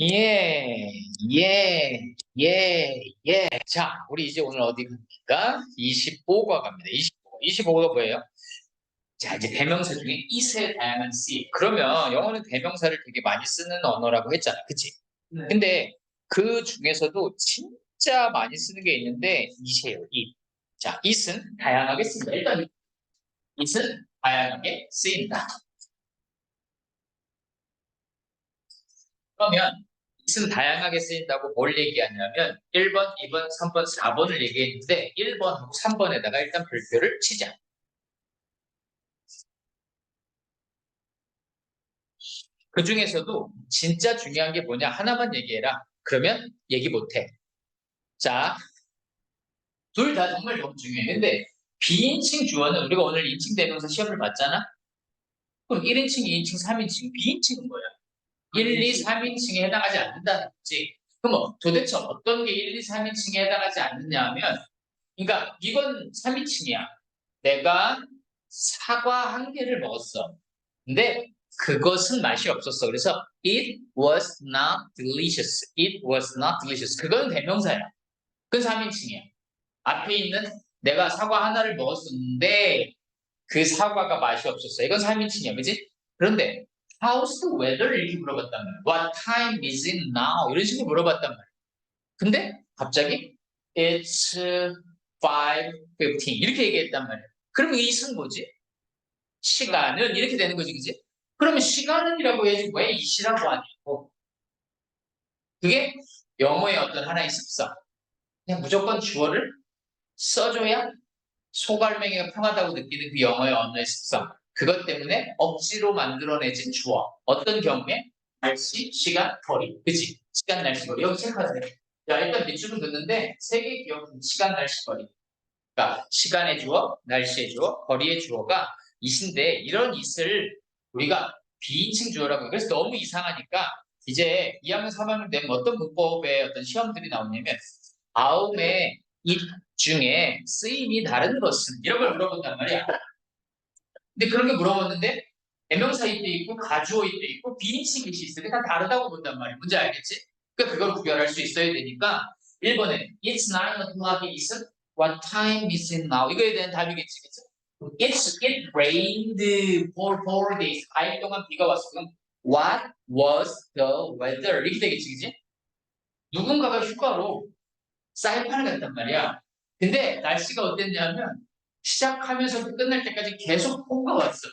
예, 예, 예, 예. 자, 우리 이제 오늘 어디 갑니까? 25과 갑니다. 25. 25가 뭐예요? 자, 이제 대명사 중에 is의 다양한 C. 그러면 영어는 대명사를 되게 많이 쓰는 언어라고 했잖아. 그치? 네. 근데 그 중에서도 진짜 많이 쓰는 게 있는데 이세요. 이. 자, it은 다양하게 씁니다. 일단 it은 다양하게 쓰인다. 그러면 it은 다양하게 쓰인다고 뭘 얘기하냐면 1번, 2번, 3번, 4번을 얘기했는데 1번하고 3번에다가 일단 별표를 치자. 그 중에서도 진짜 중요한 게 뭐냐 하나만 얘기해라. 그러면 얘기 못해. 자, 둘 다 정말 너무 중요해. 근데 비인칭 주어는 우리가 오늘 인칭 대명사 시험을 봤잖아. 그럼 1인칭, 2인칭, 3인칭, 비인칭은 뭐야? 1, 2, 3인칭에 해당하지 않는다는 거지. 그럼 뭐 도대체 어떤 게 1, 2, 3인칭에 해당하지 않느냐 하면 그러니까 이건 3인칭이야. 내가 사과 한 개를 먹었어. 근데 그것은 맛이 없었어. 그래서 it was not delicious. It was not delicious. 그건 대명사야. 그건 3인칭이야. 앞에 있는 내가 사과 하나를 먹었었는데 그 사과가 맛이 없었어. 이건 3인칭이야. 그지? 그런데 how's the weather? 이렇게 물어봤단 말이야. What time is it now? 이런 식으로 물어봤단 말이야. 근데 갑자기 it's 5.15 이렇게 얘기했단 말이야. 그럼 이승 뭐지? 시간은 이렇게 되는 거지, 그지? 그러면 시간은이라고 해야지 왜 이시라고 하냐고. 그게 영어의 어떤 하나의 습성. 그냥 무조건 주어를 써줘야 소갈맹이가 편하다고 느끼는 그 영어의 언어의 습성. 그것 때문에 억지로 만들어내진 주어. 어떤 경우에? 날씨, 시간, 거리. 그치? 시간, 날씨, 거리. 여기 체크하세요. 자, 일단 밑줄을 긋는데 세 개의 기억은 시간, 날씨, 거리. 그러니까 시간의 주어, 날씨의 주어, 거리의 주어가 이신데 이런 있을 우리가 비인칭 주어라고 해요. 그래서 너무 이상하니까 이제 2학년, 3학년 되면 어떤 문법의 어떤 시험들이 나오냐면 다음에 이 중에 쓰임이 다른 것은 이런 걸 물어본단 말이야. 근데 그런 게 물어봤는데 대명사일 때 있고 가주어일 때 있고 비인칭일 수 있어. 다 다르다고 본단 말이야. 뭔지 알겠지? 그러니까 그걸 구별할 수 있어야 되니까 1번에 It's 9 o'clock is What time is it now? 이거에 대한 답이겠지. 그치? It's, it rained for four days. 4일 동안 비가 왔어. 그럼 What was the weather? 이렇게 되겠지, 그지? 누군가가 휴가로 사이판을 갔단 말이야. 근데 날씨가 어땠냐면 시작하면서 끝날 때까지 계속 폭우가 왔어.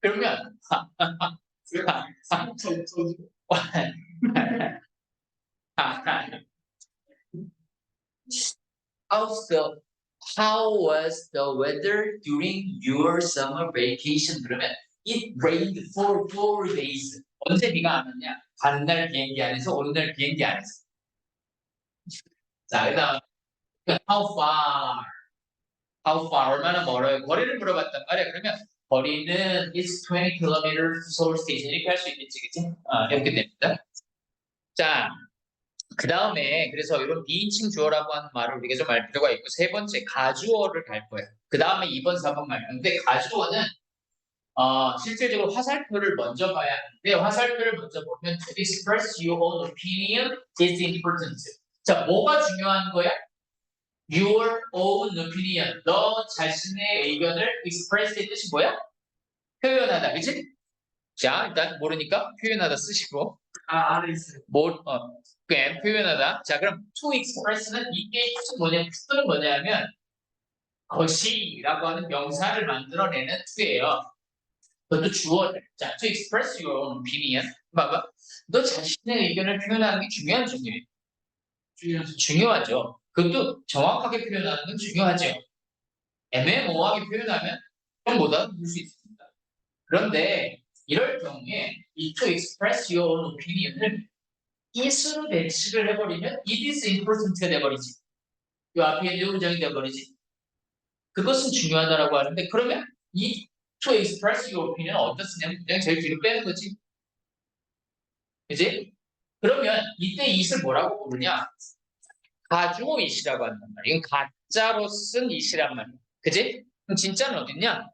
그러면 How's the How was the weather during your summer vacation? 그러면 it rained for four days. 언제 비가 안 왔냐? 가는 날 비행기 안에서 오는 날 비행기 안에서. 자, 그 다음 how far? How far? 얼마나 멀어요? 거리를 물어봤단 말이야. 그러면 거리는 is 20 km Seoul Station 이렇게 할 수 있겠지, 그치? 아, 이렇게 됩니다. 자, 그 다음에 그래서 이런 비인칭 주어라고 하는 말을 우리가 좀 알 필요가 있고 세 번째 가주어를 갈 거예요. 그 다음에 2번, 4번 갈 건데 가주어는 어, 실질적으로 화살표를 먼저 봐야 하는데 화살표를 먼저 보면 to express your own opinion is important. 자, 뭐가 중요한 거야? Your own opinion. 너 자신의 의견을 express의 뜻이 뭐야? 표현하다, 그치? 자, 일단 모르니까 표현하다 쓰시고 아, 있어요. 뭘, 어, 꽤 표현하다. 자, 그럼 to express는 이게 뜻은 뭐냐, 뜻은 뭐냐면 것이라고 하는 명사를 만들어내는 to예요. 그것도 주어를. 자, to express your own opinion. 봐봐. 너 자신의 의견을 표현하는 게 중요한 중요해. 중요하죠. 그것도 정확하게 표현하는 건 중요하죠. 애매모호하게 표현하면 좀 못하는 볼수 있습니다. 그런데 이럴 경우에 이 to express your own opinion을 is로 대치를 해버리면 it is important가 돼버리지. 이 앞에 있는 문장이 돼버리지. 그것은 중요하다라고 하는데 그러면 이 to express your opinion 어디다 쓰냐면 그냥 제일 뒤로 빼는 거지. 그지? 그러면 이때 it을 뭐라고 부르냐? 가주어 it이라고 한단 말이야. 이건 가짜로 쓴 it이란 말이야. 그지? 그럼 진짜는 어딨냐?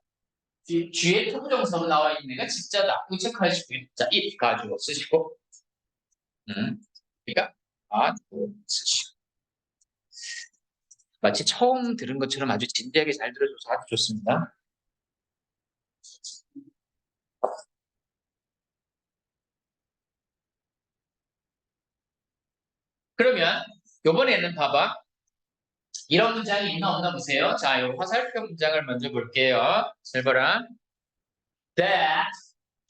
뒤, 뒤에 투부정사로 나와 있는 애가 진짜다. 이거 체크하시고요. 자, it 가지고 쓰시고. 음, 그러니까 가지고 쓰시고. 마치 처음 들은 것처럼 아주 진지하게 잘 들어줘서 아주 좋습니다. 그러면 요번에는 봐봐. 이런 문장이 있나 없나 보세요. 자, 요 화살표 문장을 먼저 볼게요. 잘 봐라. That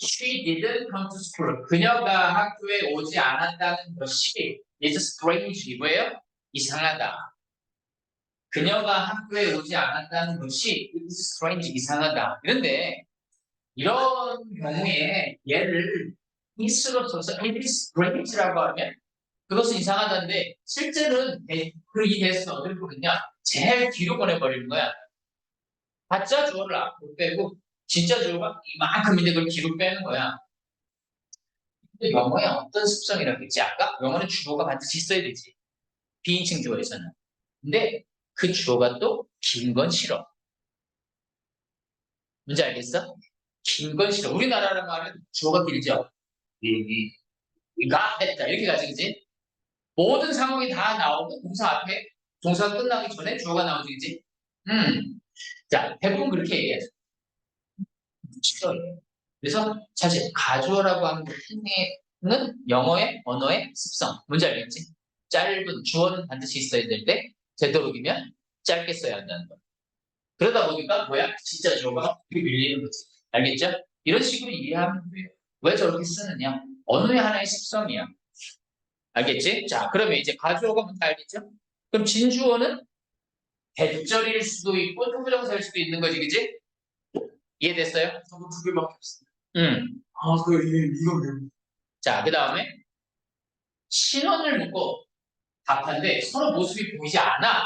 she didn't come to school. 그녀가 학교에 오지 않았다는 것이 is strange. 이거예요? 이상하다. 그녀가 학교에 오지 않았다는 것이 is strange. 이상하다. 그런데 이런 경우에 얘를 is로 써서 it is strange라고 하면 그것은 이상하다는데 실제는 대- 그이 대에서 어디를 보느냐 제일 뒤로 보내버리는 거야. 가짜 주어를 앞으로 빼고 진짜 주어가 이만큼인데 그걸 뒤로 빼는 거야. 근데 영어에 어떤 습성이라고 했지? 아까 영어는 주어가 반드시 있어야 되지. 비인칭 주어에서는. 근데 그 주어가 또 긴 건 싫어. 뭔지 알겠어? 긴 건 싫어. 우리나라는 말은 주어가 길죠. 이, 이, 가 됐다 이렇게 가지 그지? 모든 상황이 다 나오고 동사 앞에 동사가 끝나기 전에 주어가 나오지 그지? 음. 자, 대부분 그렇게 얘기하죠. 그래서 사실 가주어라고 하는 행위는 영어의 언어의 습성. 뭔지 알겠지? 짧은 주어는 반드시 있어야 될 때 되도록이면 짧게 써야 한다는 거. 그러다 보니까 뭐야? 진짜 주어가 밀리는 거지. 알겠죠? 이런 식으로 이해하면 돼요. 왜 저렇게 쓰느냐? 언어의 하나의 습성이야. 알겠지? 자, 그러면 이제 가주어가 뭔지 알겠죠? 그럼 진주어는 대절일 수도 있고 투부정사일 수도 있는 거지, 그지? 이해됐어요? 저도 두 개밖에 없어요. 응. 아, 그, 이거 왜? 자, 그 다음에 신원을 묻고 답한데 서로 모습이 보이지 않아.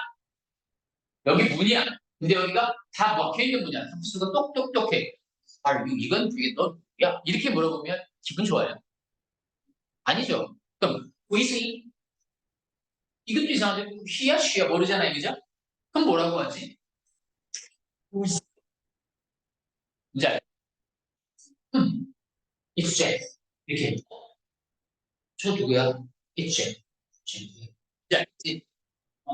여기 문이야. 근데 여기가 다 막혀있는 문이야. 수가 똑똑똑해. 아, 이- 이건 되게 너, 야, 이렇게 물어보면 기분 좋아요. 아니죠. 그럼, 의승이? 이것도 이상한데, 휘야, 쉬야 모르잖아요. 그죠? 그럼 뭐라고 하지? 의승. 이제, 알- 음, it's Jack. 이렇게. 저 누구야? It's Jack. 알겠지? 어.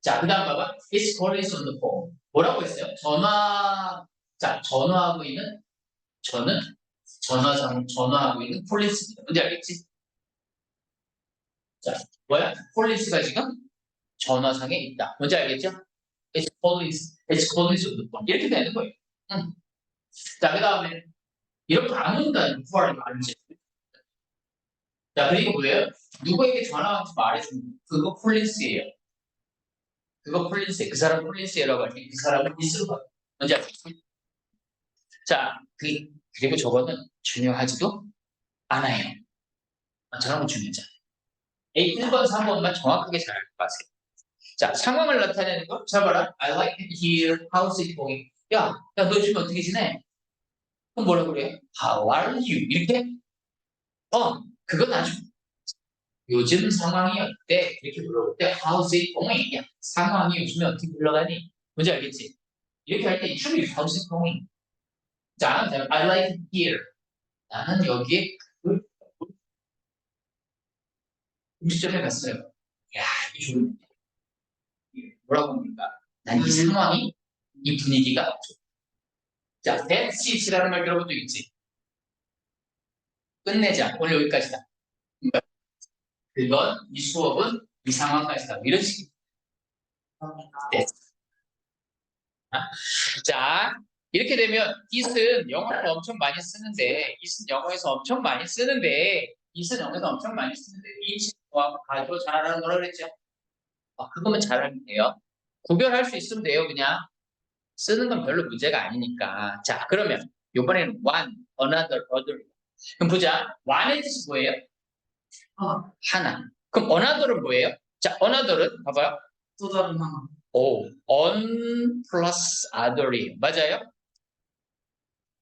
자, 그 다음 봐봐. It's calling on the phone. 뭐라고 했어요? 전화, 자, 전화하고 있는, 저는 전화상, 전화하고 있는 폴리스입니다. 뭔지 알겠지? 자, 뭐야? 폴리스가 지금 전화상에 있다. 뭔지 알겠죠? It's calling, it's phone. 이렇게 되는 거예요. 응. 자, 그 다음에, 이렇게 안 온다는 부활이 많지. 자, 그리고 뭐예요? 누구에게 전화하면서 말해주는 거. 그거 폴리스예요. 그거 폴리스예요. 그 사람 폴리스예요라고 할때그 사람은 있을 거예요. 뭔지 알겠지? 자, 그, 그리고 저거는 중요하지도 않아요. 아, 저런 건 중요하지 않아요. 1번, 3번만 정확하게 잘 알고 가세요. 자, 상황을 나타내는 거. 자, 봐라. I like it here. How's it going? 야, 야, 너 지금 어떻게 지내? 그럼 뭐라 그래? How are you? 이렇게? 어, 그건 아주 요즘 상황이 어때? 이렇게 물어볼 때 How's it going? 야, 상황이 요즘에 어떻게 흘러가니? 뭔지 알겠지? 이렇게 할 때 how's it going? 자, I like it here. 나는 여기에 그 음식점에 갔어요. 야, 좋은데. 이게 뭐라고 합니까? 난 이 상황이, 이 분위기가. 자, that's it이라는 말 들어본 적 있지? 끝내자. 오늘 여기까지다. 그건, 이 수업은 이 상황까지다. 이런 식입니다. 자, 이렇게 되면 it은 영어에서 엄청 많이 쓰는데, it은 영어에서 엄청 많이 쓰는데, it은 영어에서 엄청 많이 쓰는데, 이 가지고 잘하는 거라 그랬죠? 아, 그거면 잘하면 돼요. 구별할 수 있으면 돼요, 그냥. 쓰는 건 별로 문제가 아니니까. 자, 그러면 이번에는 one, another, other. 그럼 보자. one의 뜻이 뭐예요? 하나. 하나. 그럼 another은 뭐예요? 자, another은 봐봐요. 또 다른 하나. 오, on plus other이 맞아요?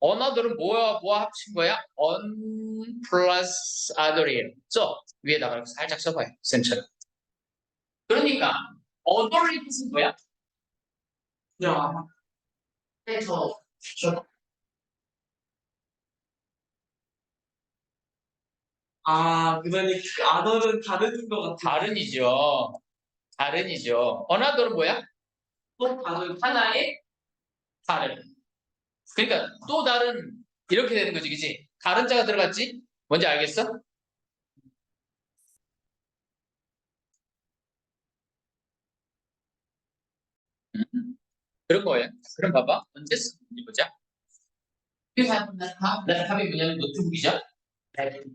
another은 뭐야, 뭐와 합친 거야? on plus other이에요. 써 위에다가 이렇게 살짝 써봐요, 쌤처럼. 그러니까 other의 뜻은 뭐야? 야, 빼서 아, 그러니 그 아더는 다른 것 같아. 다른이죠. 다른이죠. 어나더는 뭐야? 또 다른. 하나의 다른. 그러니까 또 다른 이렇게 되는 거지, 그지? 다른 자가 들어갔지? 뭔지 알겠어? 음, 그런 거예요. 그럼 봐봐. 언제 쓰는지 보자. 랩탑이 뭐냐면 노트북이죠?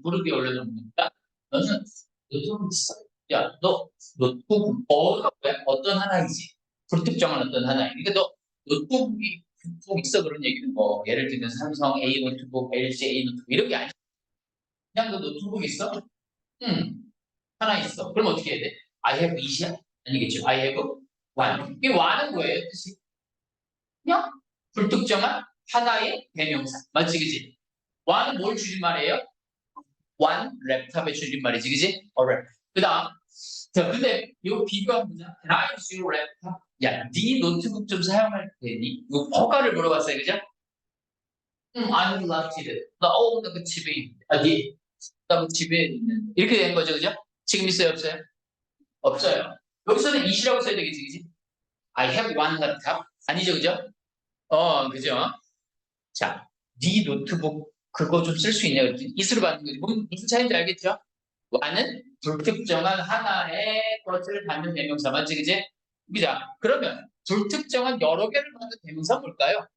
무릎 위에 올려놓으니까 너는 노트북 있어. 야, 너 노트북 뭐가 뭐야? 어떤 하나이지? 불특정한 어떤 하나이. 그러니까 너 노트북이 노트북 있어 그런 얘기는 뭐 예를 들면 삼성 A 노트북, LG A 노트북 이런 게 아니야. 그냥 너 노트북 있어? 응. 하나 있어. 그럼 어떻게 해야 돼? I have 이시야? 아니겠죠. I have one. 이 one은 뭐예요? 뜻이? 그냥 불특정한 하나의 대명사. 맞지, 그지? one은 뭘 줄임말이에요? one 랩탑의 줄임말이지, 그지? alright. 그 다음. 자, 근데 요 비교한 보자. Can I use your laptop? 야, 네 노트북 좀 사용할 테니? 요 허가를 물어봤어요, 그죠? 응, I'm delighted. 나, 어, 나그 집에 있는데. 아, 예. 나그 집에 있는. 이렇게 된 거죠, 그죠? 지금 있어요, 없어요? 없어요. 여기서는 이시라고 써야 되겠지, 그지? I have one laptop. 아니죠, 그죠? 어, 그죠? 자, 네 노트북 그거 좀 쓸 수 있냐? 이수를 받는 거지. 무슨, 무슨 차이인지 알겠죠? 와는 불특정한 하나의 것을 받는 대명사 맞지, 그지? 그죠? 그러면 불특정한 여러 개를 받는 대명사 뭘까요?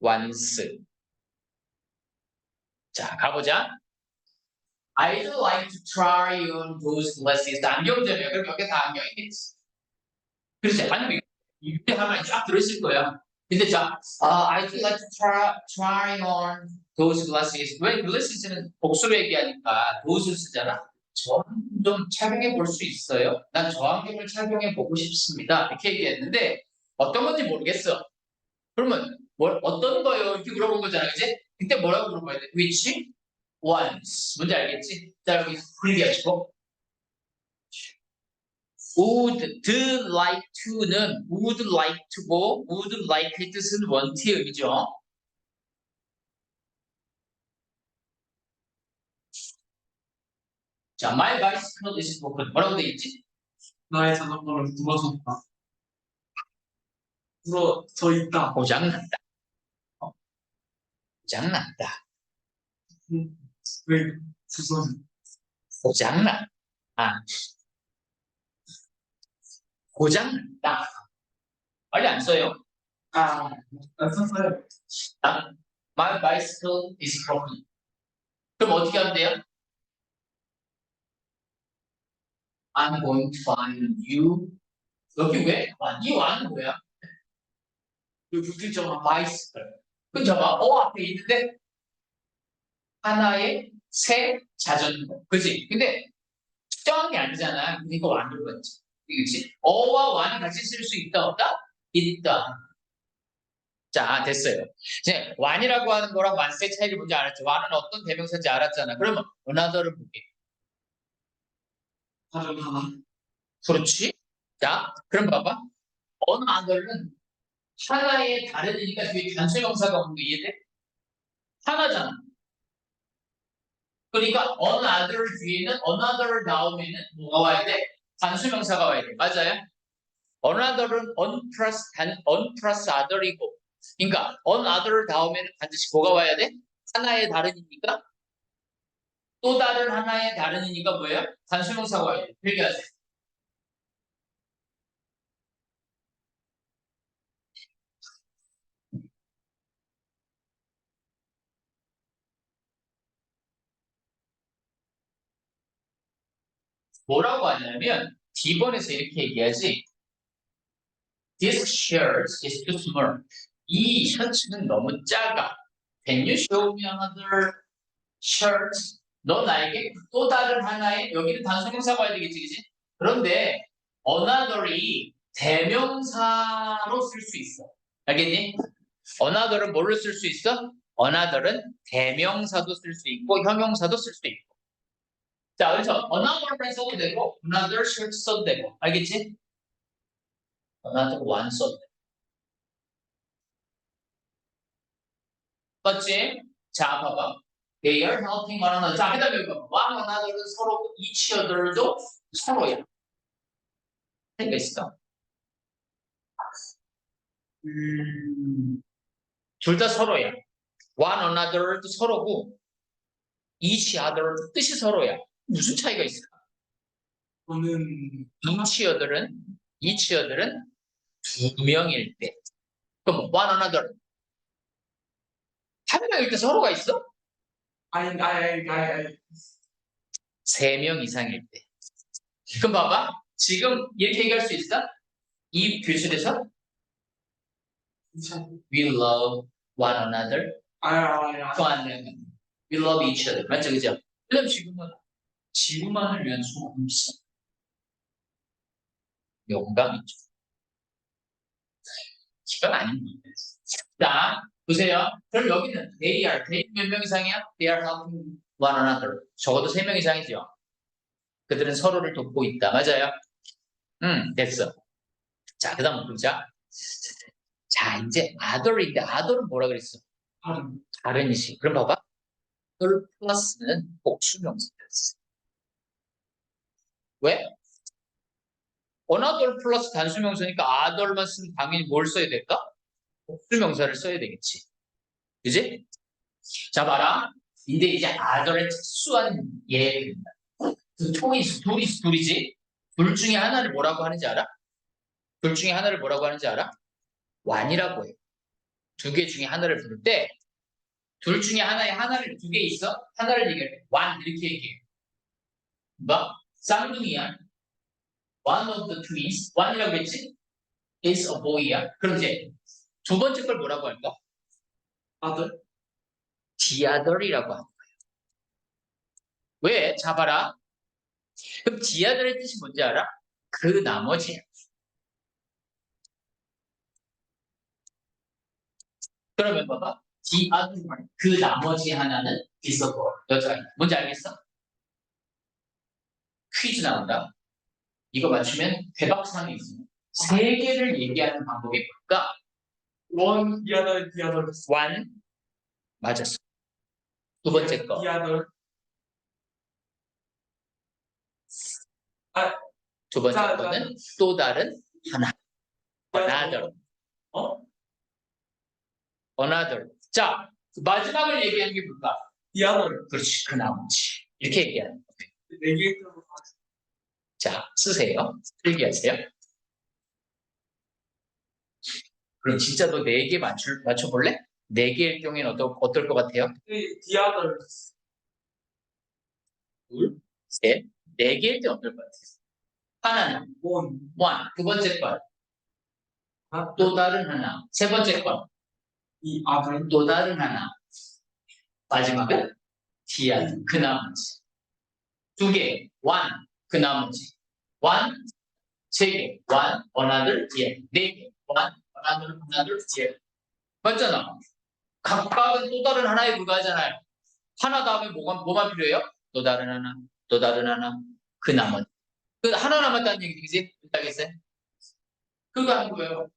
once. 자, 가보자. I'd like to try on those glasses. 안경점이야. 그럼 여기 다 안경이겠지. 그렇지. 아니면 이때 하나 쫙 들어있을 거야. 근데 자, 아, I'd like to try, try on those glasses. 왜 glasses는 복수로 얘기하니까 those 쓰잖아. 저좀 착용해 볼 수 있어요? 난저 안경을 착용해 보고 싶습니다. 이렇게 얘기했는데 어떤 건지 모르겠어. 그러면 뭘 어떤 거요? 이렇게 물어본 거잖아, 그지? 그때 뭐라고 물어봐야 돼? Which ones? 뭔지 알겠지? 자 여기 풀기하시고 would like to는 would like to고 would like의 뜻은 want의 의미죠. 자, my bicycle is broken. 뭐라고 돼 있지? 나의 자전거를 부러졌다. 부러져 있다. 고장났다. 어, 고장났다. 왜 부서져? 고장났다. 아. 고장났다. 빨리 안 써요. 아, 안 썼어요. 아, my bicycle is broken. 그럼 어떻게 하면 돼요? I'm going to find you. 여기 왜? 와, 이 와는 뭐야? 그 불특정한 bicycle. 그 저봐, 어 앞에 있는데 하나의 새 자전거. 그지? 근데 특정한 게 아니잖아. 그러니까 완을 봤지. 그치? 어와 완이 같이 쓸 수 있다 없다? 있다. 자 됐어요. 이제 완이라고 하는 거랑 완세 차이를 뭔지 알았죠? 완은 어떤 대명사인지 알았잖아. 그러면 another를 볼게. 다른 하나. 그렇지? 자 그럼 봐봐. another는 하나의 다른이니까 뒤에 단수명사가 오는 거 이해돼? 하나잖아. 그러니까 another 뒤에는 another 다음에는 뭐가 와야 돼? 단수명사가 와야 돼. 맞아요? another은 on plus 단 on plus other이고 그러니까 another 다음에는 반드시 뭐가 와야 돼? 하나의 다른이니까 또 다른 하나의 다른이니까 뭐예요? 단수명사가 와야 돼. 필기하세요. 뭐라고 하냐면 D번에서 이렇게 얘기하지 This shirt is too small. 이 셔츠는 너무 작아. Can you show me another shirt? 너 나에게 또 다른 하나의 여기는 단수명사가 와야 되겠지, 그지? 그런데 another이 대명사로 쓸 수 있어. 알겠니? another은 뭘로 쓸 수 있어? another은 대명사도 쓸 수 있고 형용사도 쓸 수 있고. 자, 그래서 another를 써도 되고 another shirt 써도 되고. 알겠지? another one 써도 돼. 맞지? 자, 봐봐. They are helping one another. 자, 그 다음에. One another는 서로, each other도 서로야. 생각 있어. 음, 둘 다 서로야. One another도 서로고, each other도 뜻이 서로야. 무슨 차이가 있을까? 저는 each other은, each other은 두 명일 때. 그럼 one another. 한 명일 때 서로가 있어? 아니 아니 아니 아니 세명 이상일 때. 그럼 봐봐. 지금 이렇게 얘기할 수 있어? 이 교실에서 참 we love one another. 아니 아니 아니 좋아하는 we love each other. 맞죠? 그죠? 그럼 지금은 지구만을 위한 소금 있어. 영광이죠. 이건 아닙니다. 자, 보세요. 그럼 여기는 they are. they 몇명 이상이야? they are helping one another. 적어도 세명 이상이죠. 그들은 서로를 돕고 있다. 맞아요? 응, 됐어. 자, 그 다음 보자. 자, 이제 other인데 other은 뭐라 그랬어? 다른 다른 식. 그럼 봐봐. other 플러스는 복수명사였어. 왜? another 플러스 단수명사니까 other만 쓰면 당연히 뭘 써야 될까? 복수명사를 써야 되겠지. 그지? 자, 봐라. 근데 이제 other의 특수한 예입니다. 그 총이 둘이 둘이지? 둘 중에 하나를 뭐라고 하는지 알아? 둘 중에 하나를 뭐라고 하는지 알아? one이라고 해. 두개 중에 하나를 부를 때 둘 중에 하나에 하나를 두 개 있어? 하나를 얘기할 때 one 이렇게 얘기해. 뭐? 쌍둥이야. one of the twins. one이라고 했지? is a boy야. 그럼 이제 두 번째 걸 뭐라고 할까? 아들 the other이라고 하는 거예요. 왜? 잡아라. 그럼 the other의 뜻이 뭔지 알아? 그 나머지야. 그러면 봐봐. the other. 그 나머지 하나는 boy. 여자아이. 뭔지 알겠어? 퀴즈 나온다. 이거 맞추면 대박상이 있어. 세 개를 얘기하는 방법이 뭘까? 원 디아들 디아들 one 맞았어. 두 번째 거. 디아들 두 번째 자, 자. 거는 또 다른 하나. another. 어 another. 자, 그 마지막을 얘기하는 게 뭘까? 디아들 그렇지, 그 나머지. 이렇게 얘기하는 거. 네개 있다고 자, 쓰세요. 필기하세요. 그럼 진짜 너네개 맞출, 맞춰볼래? 네 개일 경우에는 어떨, 어떨 것 같아요? 디아들. 둘, 셋, 네 개일 때 어떨 것 같아요? 하나는? 원. one, 두 번째 건, 아, 또 다른 하나, 세 번째 건, 이 아들. 또 다른 하나. 마지막은? 디아드, 그 나머지. 두 개, one, 그 나머지. one, 세 개, one, another, 디아드. 네 개, another, another, 디아드. 맞잖아. 각각은 또 다른 하나에 불과하잖아요. 하나 다음에 뭐가, 뭐만 필요해요? 또 다른 하나, 또 다른 하나, 그 나머지. 그 하나 남았다는 얘기지? 알겠어요? 그거 하는 거예요.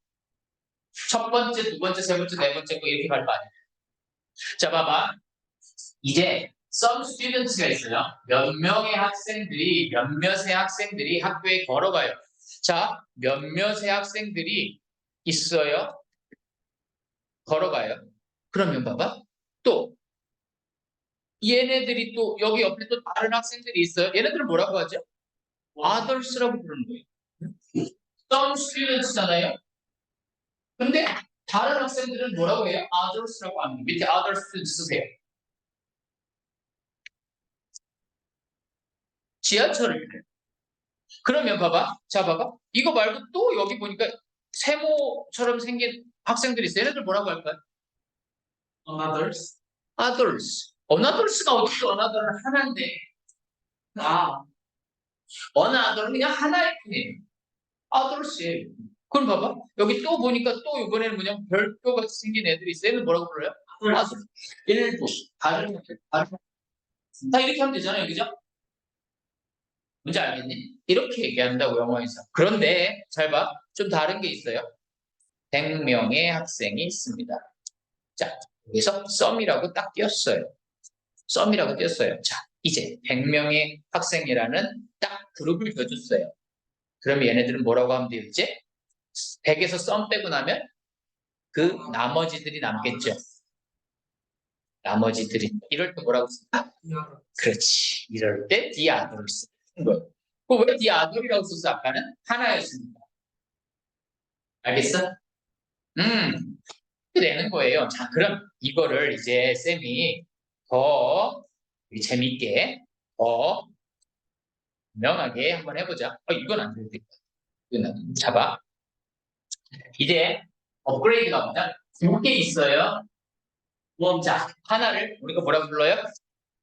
첫 번째, 두 번째, 세 번째, 네 번째 거 이렇게 갈 거 아니에요. 자, 봐봐. 이제 some students가 있어요. 몇 명의 학생들이, 몇몇의 학생들이 학교에 걸어가요. 자, 몇몇의 학생들이 있어요. 걸어가요. 그러면 봐봐. 또 얘네들이 또 여기 옆에 또 다른 학생들이 있어요. 얘네들은 뭐라고 하죠? others라고 부르는 거예요. some students잖아요. 근데 다른 학생들은 뭐라고 해요? others라고 합니다. 밑에 others 쓰세요. 지하철을. 그러면 봐봐. 자, 봐봐. 이거 말고 또 여기 보니까 세모처럼 생긴 학생들이 있어요. 얘네들 뭐라고 할까요? others others. others가 어떻게 another는 하나인데 아 another는 그냥 하나의 뿐이에요. others예요. 그럼 봐봐. 여기 또 보니까 또 이번에는 뭐냐면 별표 같이 생긴 애들이 있어요. 얘는 뭐라고 불러요? others. 일부, 다른, 다른. 다 이렇게 하면 되잖아요. 그죠? 뭔지 알겠니? 이렇게 얘기한다고 영어에서. 그런데 잘 봐. 좀 다른 게 있어요. 100명의 학생이 있습니다. 자, 여기서 썸이라고 딱 띄었어요. 썸이라고 띄었어요. 자, 이제 100명의 학생이라는 딱 그룹을 줘줬어요. 그럼 얘네들은 뭐라고 하면 돼요, 이제? 100에서 썸 빼고 나면 그 나머지들이 남겠죠. 나머지들이. 이럴 때 뭐라고 쓸까? 그렇지. 이럴 때 the others. 그왜 other이라고 썼어? 아까는 하나였습니다. 알겠어? 음, 되는 거예요. 자, 그럼 이거를 이제 쌤이 더 재밌게, 더 분명하게 한번 해보자. 어, 이건 안 되겠다. 이건. 잡아. 이제 업그레이드가 뭐냐? 두개 있어요. 자, 하나를 우리가 뭐라고 불러요?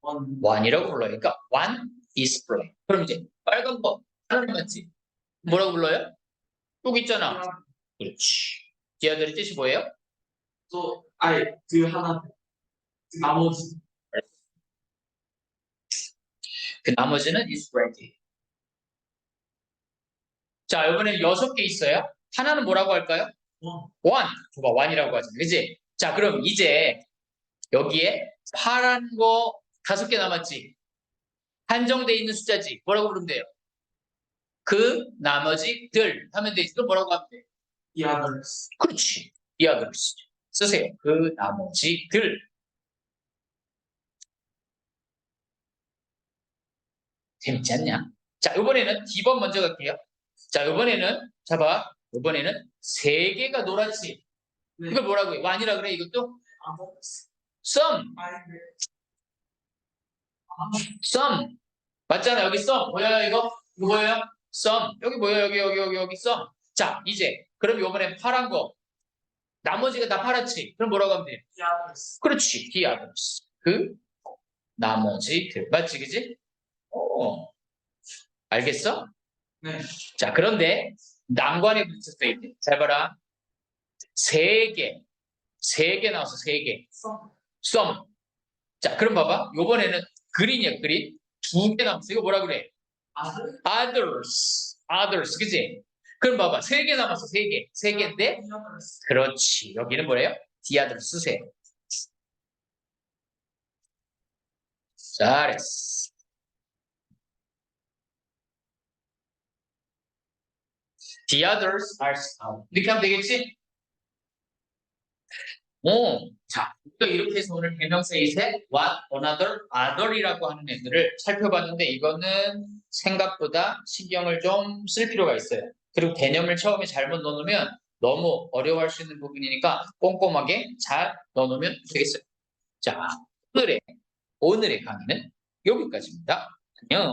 원. one이라고 불러요. 그러니까 one display. 그럼 이제 빨간 거 하나는 맞지? 뭐라고 불러요? 쭉 있잖아. 그렇지. 디아들의 뜻이 뭐예요? 또 아니 그 하나 그 나머지 그 나머지는 is ready. 자, 이번에 여섯 개 있어요. 하나는 뭐라고 할까요? 원. one. 봐봐, one이라고 하잖아. 그지? 자, 그럼 이제 여기에 파란 거 다섯 개 남았지? 한정돼 있는 숫자지. 뭐라고 부르면 돼요? 그 나머지들 하면 되지. 또 뭐라고 하면 돼? the others 그렇지. 이 아들 쓰죠. 쓰세요. 그 나머지들. 재밌지 않냐? 자, 이번에는 D번 먼저 갈게요. 자, 이번에는, 잡아. 이번에는 세 개가 노랗지. 네. 이걸 뭐라고 해? 완이라 그래, 이것도? others some, some. 맞잖아, 여기 some. 보여요, 이거? 이거 보여요? some. 여기 보여요, 여기, 여기, 여기, 여기 some. 자, 이제. 그럼 이번엔 파란 거. 나머지가 다 파랗지. 그럼 뭐라고 하면 돼? others 그렇지. others. 그 나머지 들. 맞지, 그지? 어. 알겠어? 네 자, 그런데 난관에 붙였어, 이제. 잘 봐라. 세 개. 세 개 나왔어, 세 개. some 썸. 자, 그럼 봐봐. 요번에는 그린이야, 그린. 두 개 남았어. 이거 뭐라 그래? others others. 그지? 그럼 봐봐. 세 개 남았어, 세 개. 세 개인데? 그렇지. 여기는 뭐래요? the others 쓰세요. 잘했어. The others are some. 이렇게 하면 되겠지? 오, 자, 또 이렇게 해서 오늘 대명사 이세 what, another, other이라고 하는 애들을 살펴봤는데 이거는 생각보다 신경을 좀 쓸 필요가 있어요. 그리고 개념을 처음에 잘못 넣어놓으면 너무 어려워할 수 있는 부분이니까 꼼꼼하게 잘 넣어놓으면 되겠어요. 자, 오늘의 오늘의 강의는 여기까지입니다. 안녕.